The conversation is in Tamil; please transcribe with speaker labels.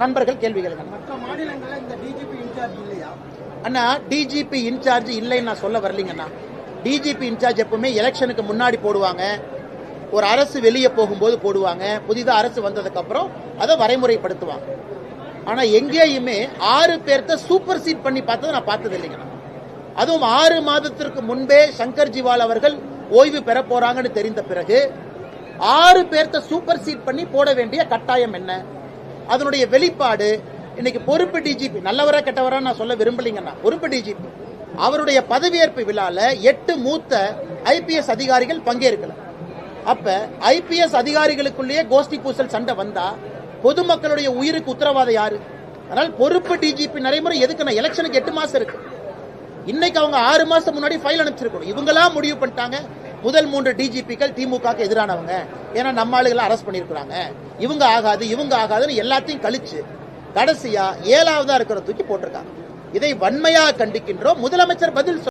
Speaker 1: நண்பர்கள் கேள்வி கேளுங்க அண்ணா டிஜிபி இன்சார்ஜ் இல்லைன்னு நான் சொல்ல வரலீங்கண்ணா டிஜிபி இன்சார்ஜ் எப்பவுமே எலெக்ஷனுக்கு முன்னாடி போடுவாங்க. ஒரு அரசு வெளியே போகும்போது போடுவாங்க. புதிதாக அரசு வந்ததுக்கு அப்புறம் அதை வரைமுறைப்படுத்துவாங்க. ஆனா எங்கேயுமே ஆறு பேர்த்த சூப்பர் சீட் பண்ணி பார்த்ததை நான் பார்த்தது இல்லைங்கண்ணா அதுவும் ஆறு மாதத்திற்கு முன்பே சங்கர் ஜிவால் அவர்கள் ஓய்வு பெற போறாங்கன்னு தெரிந்த பிறகு ஆறு பேர்த்த சூப்பர் சீட் பண்ணி போட வேண்டிய கட்டாயம் என்ன? அதனுடைய வெளிப்பாடு இன்னைக்கு பொறுப்பு டிஜிபி நல்லவரா கெட்டவரா நான் சொல்ல விரும்பலைங்கண்ணா. பொறுப்பு டிஜிபி அவருடைய பதவியேற்பு விழால எட்டு மூத்த ஐபிஎஸ் அதிகாரிகள் பங்கேற்கல. அப்ப ஐபிஎஸ் அதிகாரிகளுக்குள்ளேயே கோஷ்டி பூசல் சண்டை வந்தா பொதுமக்களுடைய உயிருக்கு உத்தரவாதம் யாரு? அதனால் பொறுப்பு டிஜிபி நடைமுறை எதுக்கு நான் எலெக்ஷனுக்கு எட்டு மாசம் இருக்கு. இன்னைக்கு அவங்க ஆறு மாசம் முன்னாடி ஃபைல் அனுப்பிச்சிருக்கணும். இவங்களாம் முடிவு பண்ணிட்டாங்க. முதல் மூன்று டிஜிபிக்கள் திமுகக்கு எதிரானவங்க. ஏன்னா நம்ம ஆளுகளை அரெஸ்ட் பண்ணியிருக்கிறாங்க. இவங்க ஆகாது இவங்க ஆகாதுன்னு எல்லாத்தையும் கழிச்சு கடைசியா ஏழாவதா இருக்கிற தூக்கி போட்டிருக்காங்க. இதை வன்மையாக கண்டிக்கின்றோம். முதலமைச்சர் பதில்